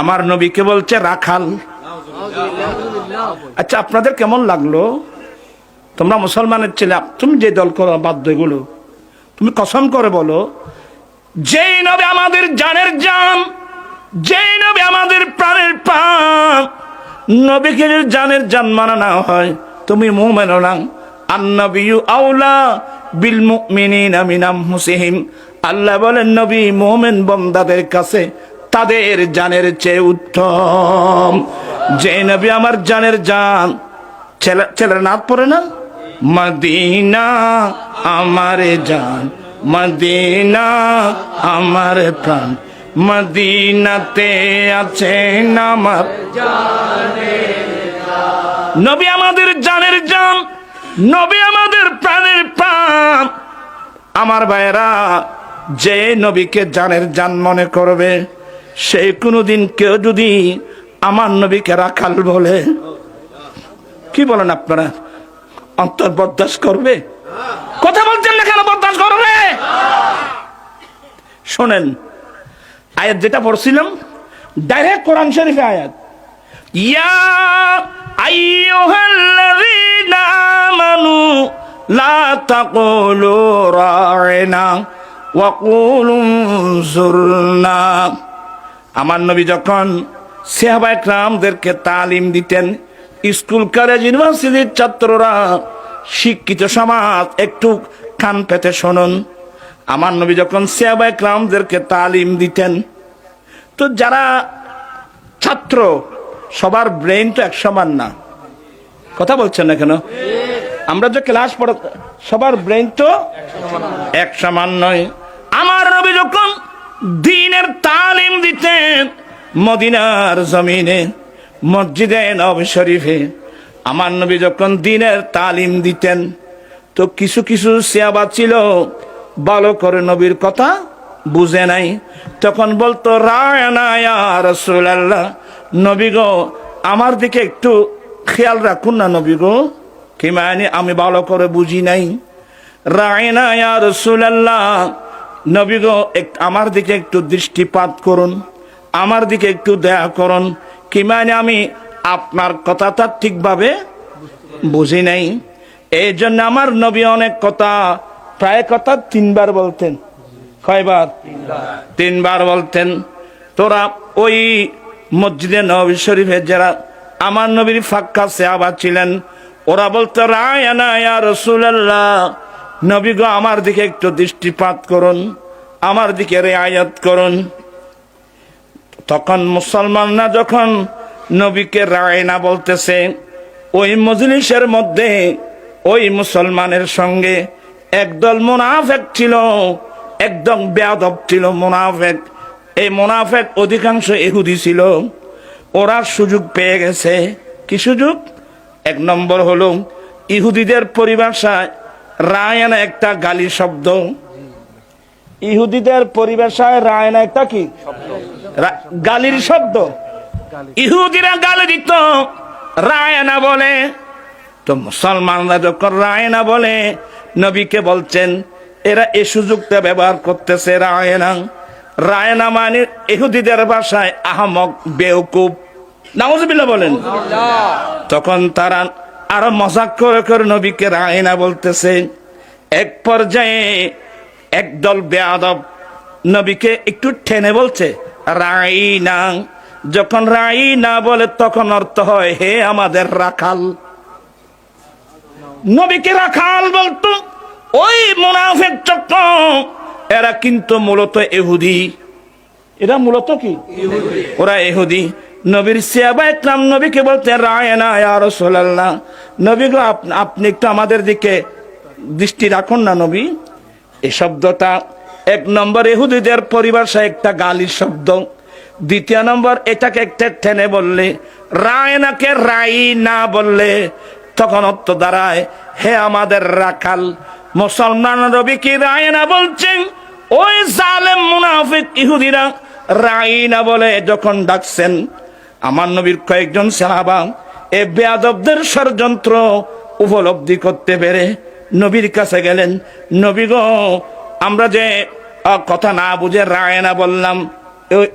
আমার নবীকে বলছে রাখাল। আচ্ছা আপনাদের কেমন লাগল? তোমরা মুসলমানের ছেলে, তুমি যে দল করো, বাধ্য তুমি কসম করে বলো, যেই নবী আমাদের জানের জান, যেই নবী আমাদের প্রাণের প্রাণ নবীকে জানের জান মানা না হয়, তুমি মুমেন না। আন্নবিয়ু আউলা বিল মুমিনিনা মিন আনফুসিহিম আল্লাহ বলেন, নবী মুমিন বন্দাদের কাছে তাদের জানের চেয়ে উত্তম। যে নবী আমার জানের জান, ছেলে ছেলের নাচ পড়ে না? মদিনা আমার জান, মদিনা আমার প্রাণ। মদিনাতে আছেন আমার নবী আমাদের জানের জান, নবী আমাদের প্রাণের প্রাণ। আমার ভাইয়েরা যে নবীকে জানের জান মনে করবে, সে কোনোদিন কেউ যদি আমার নবীকে রাখাল বলে। কি বলেন আপনারা? অন্তর বরদাস্ত করবে? কথা বলছেন না কেন বরদাস্ত করবে? শোনেন, আয়াত যেটা পড়ছিলাম ডাইরেক্ট কোরআন শরীফ আয়াত। ইয়া আইয়ুহাল্লাযীনা আমানু, লা আমার নবী যখন সাহাবা একরামদেরকে তালিম দিতেন, স্কুল, কলেজ, ইউনিভার্সিটির ছাত্ররা শিক্ষিত সমাজ একটু কান পেতে শুনুন। আমার নবী যখন সাহাবা একরামদেরকে তালিম দিতেন, তো যারা ছাত্র, সবার ব্রেন তো এক সমান না। কথা বলছেন না কেন? আমরা যে ক্লাস পড়, সবার ব্রেন তো এক সমান নয়। আমার নবী যখন দিনের তালিম দিতেন মদিনার জমিনে, মসজিদে, নব শরীফে, আমার নবী যখন দিনের তালিম দিতেন, তো কিছু কিছু সিয়াবা ছিল, ভালো করে নবীর কথা বুঝে নাই। তখন বলতো, রায়না রসুল আল্লাহ নবী গো, আমার দিকে একটু খেয়াল রাখুন না নবী গো। কি মানে? আমি ভালো করে বুঝি নাই। রায়না রসুল আল্লাহ নবী গো এক- আমার দিকে একটু দৃষ্টিপাত করুন, আমার দিকে একটু দয়া করুন। কি মানে আমি আপনার কথাটা ঠিকভাবে বুঝি নাই? এই জন্য আমার নবী অনেক কথা, প্রায় কথা তিনবার বলতেন। কয়বার? তিনবার বলতেন। তোরা ওই মসজিদে নবী শরীফে যারা আমার নবীর ফাক্কা সেবা ছিলেন, ওরা বলতো রায়না ইয়া রাসূলুল্লাহ। নবী গো আমার দিকে একটু দৃষ্টিপাত করুন, আমার দিকে রেয়ায়ত করুন। তখন মুসলমানরা যখন নবীকে রায়না বলতেছে, ওই মজলিসের মধ্যে ওই মুসলমানের সঙ্গে একদল মুনাফেক ছিল, একদম বেয়াদব ছিল মুনাফেক। এই মুনাফেক অধিকাংশ এহুদি ছিল। ওরা সুযোগ পেয়ে গেছে। কি সুযোগ? এক নম্বর হলো, ইহুদিদের পরিভাষায় রায়না একটা গালি শব্দ। ইহুদিদের পরিভাষায় রায়না একটা কি? গালির শব্দ। ইহুদিরা গালি দিত রায়না বলে। তো মুসলমানরা যখন রায়না বলে নবীকে বলছেন এরা এ সুযোগটা ব্যবহার করতেছে রায়না। রায়না মানে ইহুদিদের ভাষায় আহমক বেউকুব। নাউজুবিল্লাহ বলেন। তখন তারা আরও করে নবীকে রায়না বলতেছে। এক পর্যায়ে একদল বেয়াদব নবীকে একটু ঠেনে বলছে রাইনা যখন রাই না বলে তখন অর্থ হয়, হে আমাদের রাখাল। নবীকে রাখাল বলতো, ওই মুনাফেক চক্র, এরা কিন্তু মূলত এহুদি। এরা মূলত কি? ওরা এহুদি। নবীর সিয়াবা ইকরাম নবীকে বলতে, রায়না ইয়া রাসূলুল্লাহ। নবী গো আপনি একটু আমাদের দিকে দৃষ্টি রাখুন না নবী। এই শব্দটা এক নম্বর এহুদিদের পরিভাষায় একটা গালির শব্দ। দ্বিতীয় নম্বর, এটাকে একটা টেনে বললে, রায়নাকে রাই না বললে তখন অর্থ দাঁড়ায় হে আমাদের রাখাল, মুসলমান রবি কি রায়না বলছেন? ওই জালেম মুনাফিক ইহুদিরা রাইনা বলে যখন ডাকছেন আমার নবীর কয়েকজন সাহাবা এ বেয়াদবদের ষড়যন্ত্র উপলব্ধি করতে পেরে নবীর কাছে গেলেন, নবী আমরা যে কথা না বুঝে রায় না বললাম,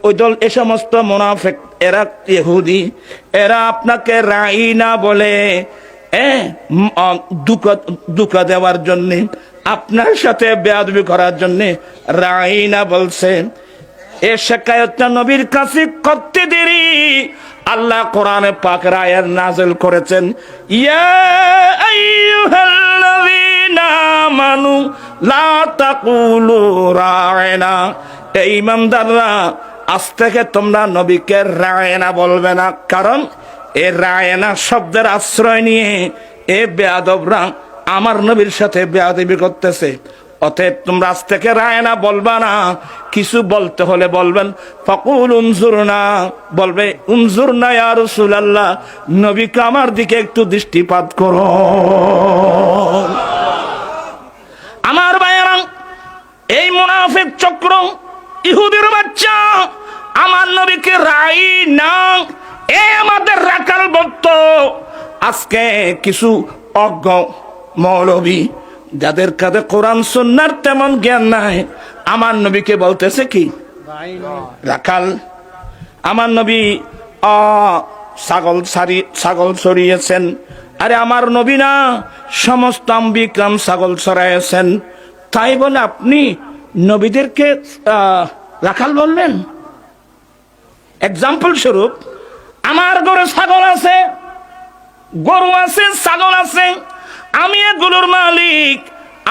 ওই- দল এ সমস্ত মোনাফেক, এরা ইহুদি, এরা আপনাকে রাই না বলে দুঃখ দেওয়ার জন্যে, আপনার সাথে বেয়াদবি করার জন্যে রাই না বলছে এ শেখায়তটা নবীর কাছে করতে দেরি। আল্লাহ কোরআনে পাক রায়ের নাজেল করেছেন, ইয়া আইয়ুহাল্লাযীনা আমানু লা তাকুলু এই ইমানদাররা, আজ থেকে তোমরা নবীকে রায়না বলবে না, কারণ এ রায়না শব্দের আশ্রয় নিয়ে এ বেয়াদবরা আমার নবীর সাথে বেয়াদবি করতেছে। অতএব তোমরা আজ থেকে রায় না বলবা না, কিছু বলতে হলে বলবেন। ফকুল উনজুর না, বলবে উনজুর না ইয়া রাসূলুল্লাহ, নবীকে আমার দিকে একটু দৃষ্টিপাত করো। আমার ভাইয়েরা, এই মুনাফিক চক্র, ইহুদির বাচ্চা, আমার নবীকে রাই না, এ আমাদের রাখাল বক্ত। আজকে কিছু অজ্ঞ মৌলবী যাদের কাছে কোরআন সুন্নার তেমন জ্ঞান নাই, আমার নবীকে বলতেছে কি? রাখাল, আমার নবী অ ছাগল সারি, ছাগল ছড়িয়েছেন। আরে আমার নবী না, সমস্ত আম্বিক্রাম ছাগল ছড়াইয়েছেন তাই বলে আপনি নবীদেরকে রাখাল বললেন? এক্সাম্পল স্বরূপ, আমার ঘরে ছাগল আছে, গরু আছে, ছাগল আছে আমি এগুলোর মালিক।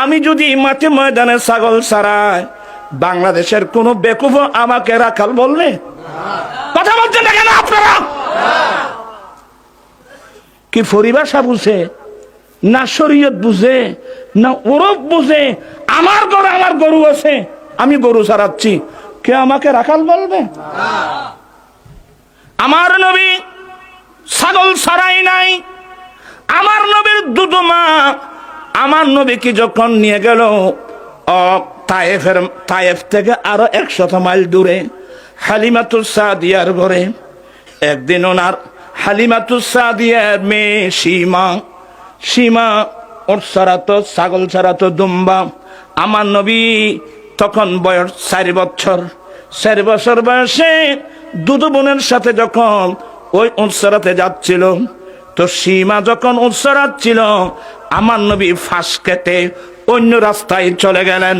আমি যদি মাঠে ময়দানে ছাগল ছাড়াই, বাংলাদেশের কোন বেকুফ আমাকে রাখাল বলবে কথা বলছেন না কেন আপনারা? কি পরিভাষা বুঝে? না শরীয়ত বুঝে? না ওরফ বুঝে? আমার ঘরে আমার গরু আছে, আমি গরু ছাড়াচ্ছি। কে আমাকে রাখাল বলবে? আমার নবী ছাগল ছাড়াই নাই আমার নবীর দুটো মা। আমার নবীকে যখন নিয়ে গেল তায়েফের, তায়েফ থেকে আরও একশত মাইল দূরে, হালিমাতুল সাদিয়ার ঘরে, একদিন ওনার হালিমাতুল সাদিয়ার মেয়ে সীমা সীমা ওর ছাড়াতো ছাগল ছাড়াতো দুম্বা। আমার নবী তখন বয়স চারি বছর। চারি বছর বয়সে দুদু বোনের সাথে যখন ওই উৎসরাতে যাচ্ছিল তো সীমা যখন উৎসরাচ্ছিল আমার নবী ফাঁস কেটে অন্য রাস্তায় চলে গেলেন।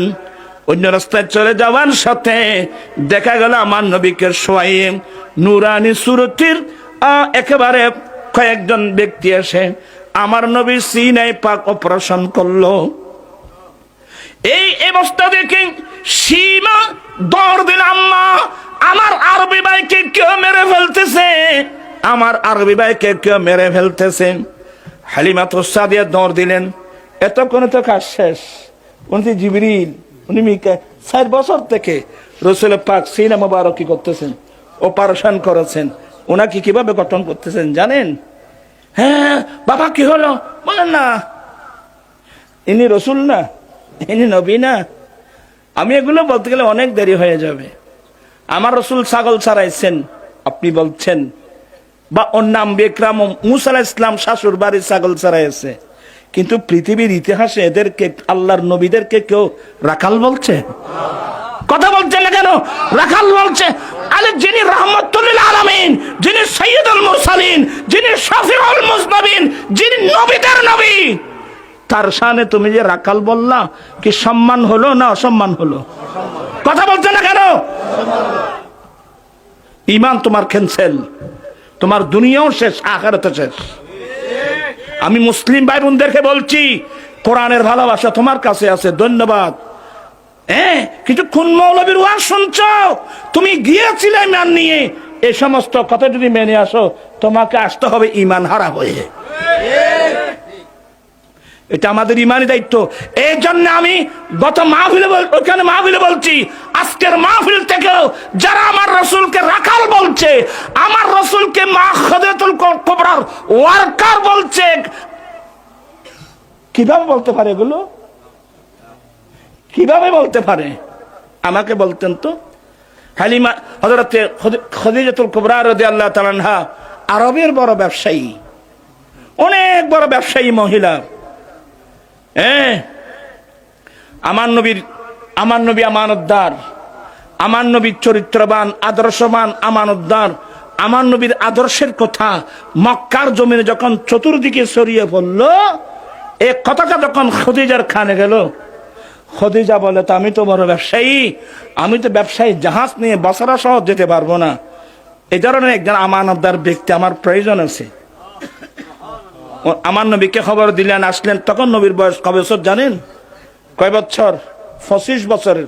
অন্য রাস্তায় চলে যাওয়ার সাথে দেখা গেল আমার নবীকে শোয়াইয়ে নুরানি সুরতির একেবারে কয়েকজন ব্যক্তি এসে আমার নবী সিনাই পাক অপারেশন করল। এই অবস্থা দেখে সীমা দৌড় দিল আমার আরবি ভাইকে কেউ মেরে ফেলতেছে। আমার আরবি ভাইকে কেউ মেরে ফেলতেছে। হালিমা তো সাদিয়া দৌড় দিলেন। এতক্ষণে তো কাজ শেষ। উনি জিবরিল, উনি মিকা ষাট বছর থেকে রসুল পাক সিনা কি করতেছেন, অপারেশন করেছেন। ওনাকে কীভাবে গঠন করতেছেন জানেন? হ্যাঁ বাবা কি হলো? বলেন না। ইনি রসুল না, ইনি নবী না। আমি এগুলো বলতে গেলে অনেক দেরি হয়ে যাবে। আমার রসুল ছাগল ছাড়াইছেন, আপনি বলছেন। বা নাম বেকরাম মুসালা ইসলাম শাশুর বাড়ির ছাগল ছাড়াইছে কিন্তু পৃথিবীর ইতিহাসে এদেরকে, আল্লাহর নবীদেরকে কেউ রাখাল বলছে? কথা বলছে না কেন? রাখাল বলছে, আরে যিনি রহমতুল্লিল আলামিন, যিনি সৈয়দুল মুরসালিন, যিনি শফিউল মুজনবিন, যিনি নবীদের নবী। তার সামনে তুমি যে রাখাল বললা, কি সম্মান হলো না অসম্মান হলো? কথা বলছে না কেন? ইমান তোমার ক্যান্সেল তোমার দুনিয়াও শেষ আখারতে শেষ। আমি মুসলিম ভাই বোনদেরকে বলছি, কোরআনের ভালোবাসা তোমার কাছে আছে, ধন্যবাদ। হ্যাঁ কিছু খুন মৌলবীর ওয়াজ শুনছ? তুমি গিয়েছিলে মান নিয়ে। এই সমস্ত কথা যদি মেনে আসো, তোমাকে আসতে হবে ইমান হারা হয়ে। এটা আমাদের ইমানি দায়িত্ব। এই জন্য আমি গত মাহফিলে ওখানে মাহফিলে বলছি, আজকের মাহফিল থেকেও যারা আমার রসুলকে রাখাল বলছে, আমার রসুলকে মা খদেতুল কবরার ওয়ার্কার বলছে, কীভাবে বলতে পারে এগুলো? কীভাবে বলতে পারে? আমাকে বলতেন তো। হালিমা হজরতে খদিজাতুল কুবরা রদি আল্লাহ তালানহা আরবের বড় ব্যবসায়ী, অনেক বড় ব্যবসায়ী মহিলা। হ্যাঁ আমার নবীর, আমার নবী আমানতদার, আমার নবী চরিত্রবান, আদর্শবান আমানতদার, আমার নবীর আদর্শের কথা মক্কার জমিনে যখন চতুর্দিকে ছড়িয়ে পড়ল, এ কথাটা যখন খদিজার খানে গেল, খদিজা বলে, তো আমি তো বড় ব্যবসায়ী, আমি তো ব্যবসায়ী জাহাজ নিয়ে বসারা সহ যেতে পারব না। এই ধরনের একজন আমানতদার ব্যক্তি আমার প্রয়োজন আছে। আমার নবীকে খবর দিলেন, আসলেন, তখন নবীর বয়স কবে বছর জানেন? কয় বছর? পঁচিশ বছরের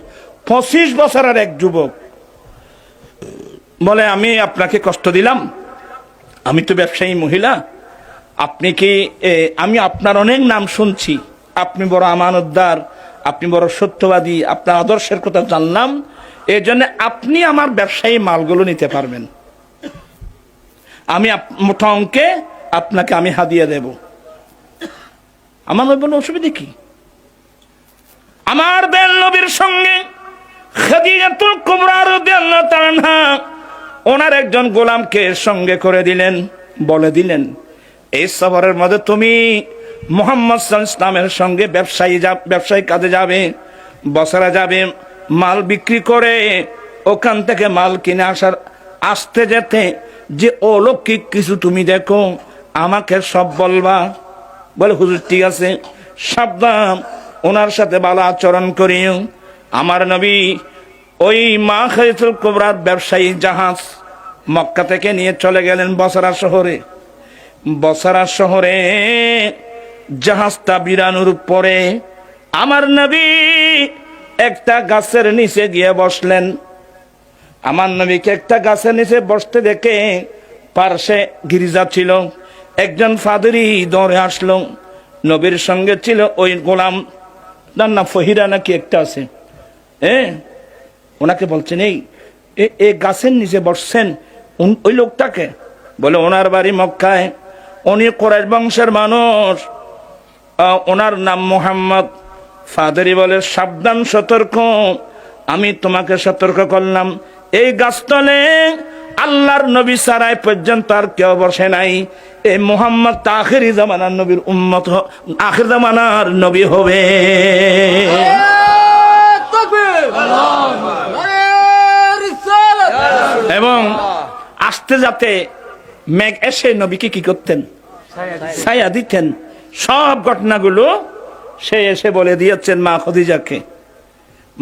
পঁচিশ বছরের এক যুবক। বলে, আমি আপনাকে কষ্ট দিলাম। আমি তো ব্যবসায়ী মহিলা। আপনি কি আমি আপনার অনেক নাম শুনছি। আপনি বড় আমানতদার, আপনি বড় সত্যবাদী, আপনার আদর্শের কথা জানলাম। এই জন্য আপনি আমার ব্যবসায়ী মালগুলো নিতে পারবেন। আমি মোটা অঙ্কে আপনাকে আমি হাদিয়া দেব। আমার বলল অসুবিধা কি? আমার বেল নবীর সঙ্গে খাদিজাতুল কুবরা রাদিয়াল্লাহু তাআলা ওনার একজন গোলামকে সঙ্গে করে দিলেন, বলে দিলেন, এই সফরের মধ্যে তুমি মোহাম্মদ ইসলামের সঙ্গে ব্যবসায়ী ব্যবসায়ী কাজে যাবে বছরা যাবে, মাল বিক্রি করে ওখান থেকে মাল কিনে আসার আসতে যেতে, যে অলৌকিক কিছু তুমি দেখো আমাকে সব বলবা? বলে, হুজুর, ঠিক আছে, সাবধান, ওনার সাথে ভালো আচরণ করিও। আমার নবী ওই মা খাইতুল কোবরার ব্যবসায়ী জাহাজ মক্কা থেকে নিয়ে চলে গেলেন বসরা শহরে। বসরা শহরে জাহাজটা বিরানোর পরে আমার নবী একটা গাছের নিচে গিয়ে বসলেন। আমার নবীকে একটা গাছের নিচে বসতে দেখে পার্শ্বে গিরিজা ছিল। একজন ফাদরি দৌড়ে আসলো, নবীর সঙ্গে ছিল ওই গোলাম। তার নাম ফহিরা নাকি একটা আছে। হ্যাঁ ওনাকে বলছেন, এই, এ- গাছের নিচে বসছেন ওই লোকটাকে? বলে, ওনার বাড়ি মক্কায়। উনি কোরআশ বংশের মানুষ। ওনার নাম মোহাম্মদ। ফাদারি বলে, সাবধান, সতর্ক। আমি তোমাকে সতর্ক করলাম। এই গাছতলে আল্লাহর নবী সারাই পর্যন্ত আর কেউ বসে নাই। এই মোহাম্মদ আখেরি জামানার নবীর উম্মত আখের জামানার নবী হবে। এবং আসতে যাতে মেঘ এসে নবীকে কি করতেন? ছায়া দিতেন। সব ঘটনাগুলো সে এসে বলে দিয়েছেন মা খদিজাকে।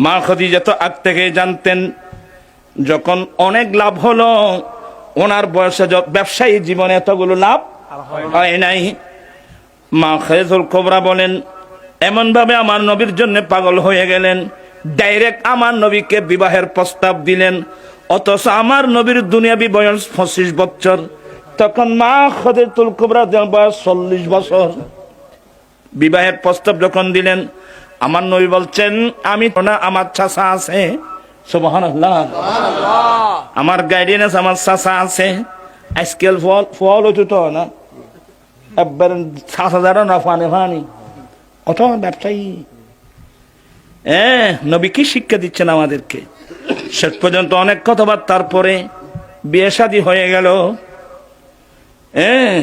মা খদিজা তো আগ থেকে জানতেন যখন অনেক লাভ হলো, ওনার বয়সে ব্যবসায়ী জীবনে এতগুলো লাভ হয় নাই। মা খেজুল কোবরা বলেন এমন ভাবে আমার নবীর জন্য পাগল হয়ে গেলেন। ডাইরেক্ট আমার নবীকে বিবাহের প্রস্তাব দিলেন। অথচ আমার নবীর দুনিয়াবি বয়স পঁচিশ বছর। তখন মা খদিজুল কোবরা বয়স চল্লিশ বছর। বিবাহের প্রস্তাব যখন দিলেন, আমার নবী বলছেন, আমি না, আমার চাষা আছে। সুবহানাল্লাহ। আমার গাইডেন্স আমার চাষা আছে। আজকাল ফল ফল হতো তো না। একবার সাত হাজারও না, ফানে ফানি। অত ব্যবসায়ী। হ্যাঁ নবী কি শিক্ষা দিচ্ছেন আমাদেরকে? শেষ পর্যন্ত অনেক কথাবার্তার তারপরে বিয়ে শাদী হয়ে গেল। হ্যাঁ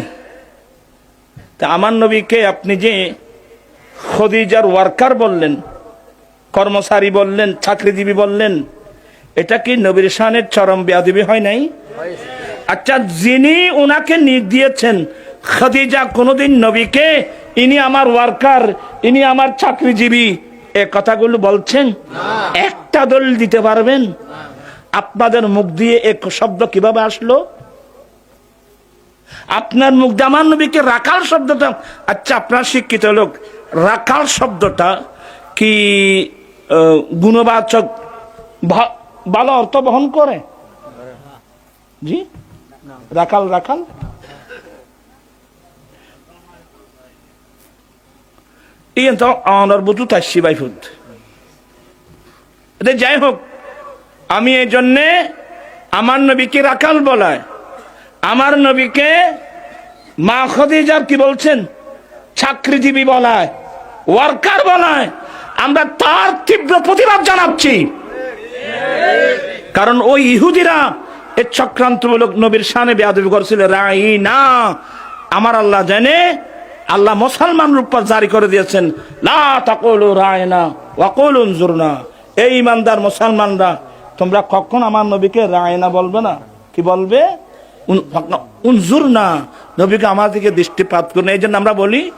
তা আমার নবীকে আপনি যে খদিজার ওয়ার্কার বললেন কর্মচারী বললেন, চাকরিজীবী বললেন, এটা কি নবীর শানের চরম বেয়াদিবি হয় নাই? আচ্ছা যিনি ওনাকে নিয়োগ দিয়েছেন, খাদিজা কোনোদিন নবীকে, ইনি আমার ওয়ার্কার, ইনি আমার চাকরিজীবী, এ কথাগুলো বলছেন? একটা দল দিতে পারবেন? আপনাদের মুখ দিয়ে এক শব্দ কীভাবে আসলো? আপনার মুখ আমার নবীকে রাখাল শব্দটা আচ্ছা আপনার শিক্ষিত লোক, রাখাল শব্দটা কি গুণবাচক ভালো অর্থ বহন করে। জি? রাখাল রাখাল। তো যাই হোক, আমি এই জন্যে আমার নবীকে রাখাল বলায় আমার নবীকে মা খদিজার কি বলছেন? চাকরিজীবী বলায় ওয়ার্কার বলায় আমরা তার তীব্র প্রতিবাদ জানাচ্ছি। কারণ ওই ইহুদিরা এই চক্রান্তমূলক নবীর সানে বেয়াদবি করছিল, রাই না। আমার আল্লাহ জানে, আল্লাহ মুসলমান রূপ জারি করে দিয়েছেন। লা তাকুলু রায়না ওয়াকুলু উনজুরনা এই ইমানদার মুসলমানরা, তোমরা কখন আমার নবীকে রায়না বলবে না? কি বলবে? উন- উনজুর না নবীকে আমার দিকে দৃষ্টিপাত করুন। এই জন্য আমরা বলি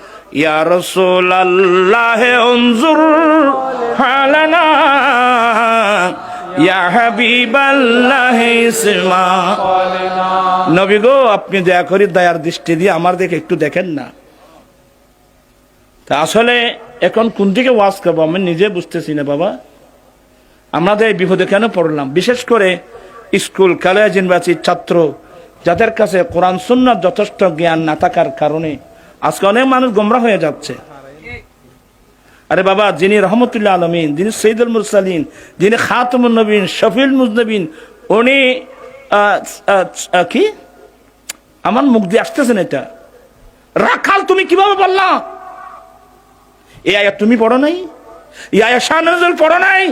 গো, আপনি দয়া করে দয়ার দৃষ্টি দিয়ে আমার দিকে একটু দেখেন না। তা আসলে এখন কোন দিকে ওয়াজ করব আমি নিজে বুঝতেছি না বাবা। আমাদের এই বিপদে কেন পড়লাম? বিশেষ করে স্কুল কলেজ ইউনিভার্সিটির ছাত্র, যাদের কাছে কোরআন সুন্নার যথেষ্ট জ্ঞান না থাকার কারণে আজকে অনেক মানুষ গোমরা হয়ে যাচ্ছে। আরে বাবা, যিনি রহমতুল্লাহ আলমিন, যিনি সৈদুল মুরসালিন, যিনি খাতমুল নবীন শফিল মুজনবিন, উনি কি? আমার মুখ দিয়ে আসতেছেন এটা। রাখাল, তুমি কীভাবে বললা? এই আয়া তুমি পড়ো নাই? এ আয়া শাহ নজরুল পড়ো নাই?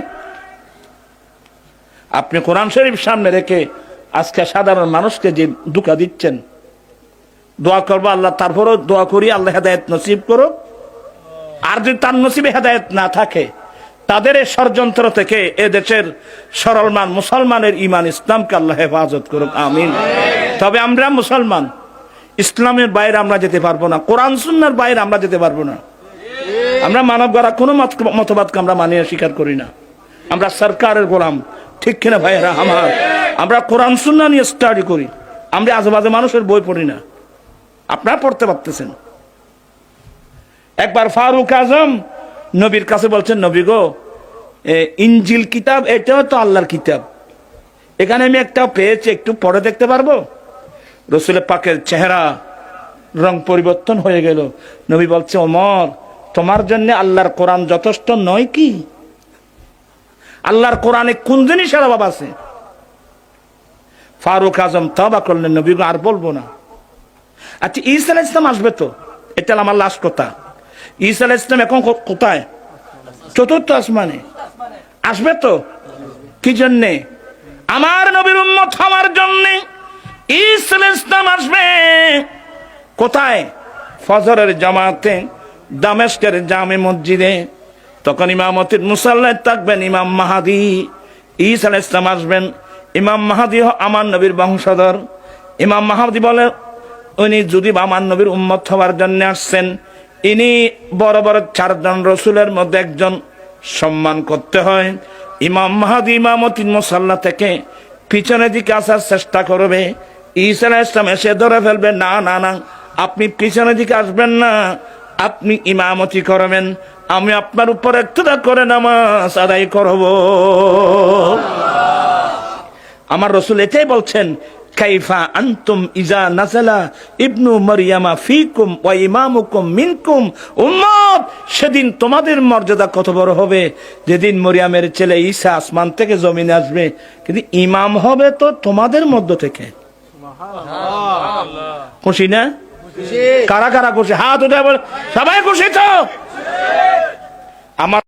আপনি কোরআন শরীফ সামনে রেখে আজকে সাধারণ মানুষকে যে দুঃখা দিচ্ছেন দোয়া করব, আল্লাহ তারপরও দোয়া করি, আল্লাহ হেদায়ত নসিব করুক। আর যদি তার নসিবে হেদায়ত না থাকে, তাদের এই ষড়যন্ত্র থেকে এ দেশের সরলমান মুসলমানের ইমান, ইসলামকে আল্লাহ হেফাজত করুক, আমিন। তবে আমরা মুসলমান, ইসলামের বাইরে আমরা যেতে পারব না, কোরআন সুন্নার বাইরে আমরা যেতে পারব না। আমরা মানব গড়া কোনো মত- মতবাদকে আমরা মানিয়ে স্বীকার করি না। আমরা সরকারের গোলাম, ঠিক কিনা ভাইয়েরা আমার? আমরা কোরআন সুন্না নিয়ে স্টাডি করি। আমরা আজেবাজে মানুষের বই পড়ি না। আপনারা পড়তে পারতেছেন। একবার ফারুক আজম নবীর কাছে বলছেন, নবী গো ইঞ্জিল কিতাব এটাও তো আল্লাহর কিতাব। এখানে আমি একটা পেয়েছি, একটু পরে দেখতে পারব? রসুল পাকের চেহারা, রং পরিবর্তন হয়ে গেল। নবী বলছে অমর তোমার জন্য আল্লাহর কোরআন যথেষ্ট নয় কি? আল্লাহর কোরআনে কোন জিনিসের অভাব আছে? ফারুক আজম তবা করলেন, নবী আর বলব না। আচ্ছা ঈসা আলাইহিস ইসলাম আসবে তো? এটা আমার লাস্ট কথা। ঈসা আলাইহিস ইসলাম এখন কোথায়? চতুর্থ আসমানে। আসবে তো? কি জন্যে? আমার নবীর উম্মত হওয়ার জন্যে ঈসা আলাইহিস ইসলাম আসবে। কোথায়? ফজরের জামাতে, দামেস্কের জামে মসজিদে। তখন ইমামতির মুসাল্লায় থাকবেন ইমাম মাহাদি। ঈসা আলাইহিস ইসলাম আসবেন। ইমাম মাহাদি আমার নবীর বংশধর। ইমাম মাহাদি বলে উনি যদি আমার নবীর উম্মত হওয়ার জন্য আসছেন, ইনি বড় বড় চারজন রসুলের মধ্যে একজন সম্মান করতে হয়। ইমাম মাহাদি ইমামতিন মুসাল্লা থেকে পিছনে দিকে আসার চেষ্টা করবে। আলাইহিস ইসলাম এসে ধরে ফেলবে, না না না, আপনি পিছনের দিকে আসবেন না, আপনি ইমামতি করবেন। আমি আপনার উপর একটুটা করে নামাজ আদায় করব। আমার রসুল এটাই বলছেন কাইফা আন্তুম ইজা নাজালা ইবনু মারিয়ামা ফিকুম ওয়া ইমামুকুম মিনকুম। উম্মত সেদিন তোমাদের মর্যাদা কত বড় হবে? যেদিন মরিয়ামের ছেলে ঈসা আসমান থেকে জমিনে আসবে কিন্তু ইমাম হবে তো তোমাদের মধ্য থেকে। খুশি না? কারা কারা খুশি? হাত উঠে সবাই খুশি তো? আমার